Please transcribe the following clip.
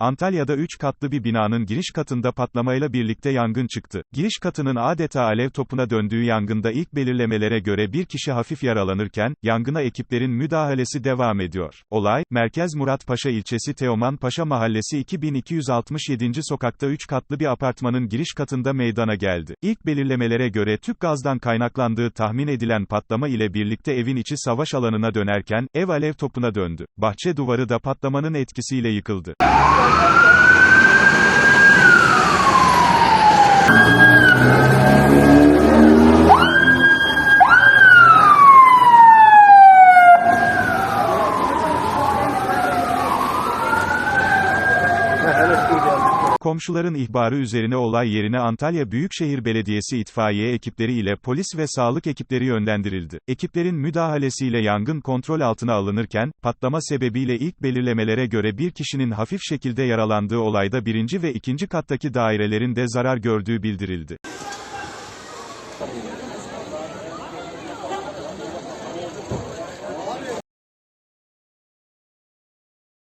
Antalya'da 3 katlı bir binanın giriş katında patlamayla birlikte yangın çıktı. Giriş katının adeta alev topuna döndüğü yangında ilk belirlemelere göre bir kişi hafif yaralanırken, yangına ekiplerin müdahalesi devam ediyor. Olay, Merkez Muratpaşa ilçesi Teoman Paşa Mahallesi 2267. sokakta 3 katlı bir apartmanın giriş katında meydana geldi. İlk belirlemelere göre tüp gazdan kaynaklandığı tahmin edilen patlama ile birlikte evin içi savaş alanına dönerken, ev alev topuna döndü. Bahçe duvarı da patlamanın etkisiyle yıkıldı. Thank you. Komşuların ihbarı üzerine olay yerine Antalya Büyükşehir Belediyesi itfaiye ekipleri ile polis ve sağlık ekipleri yönlendirildi. Ekiplerin müdahalesiyle yangın kontrol altına alınırken, patlama sebebiyle ilk belirlemelere göre bir kişinin hafif şekilde yaralandığı olayda birinci ve ikinci kattaki dairelerin de zarar gördüğü bildirildi.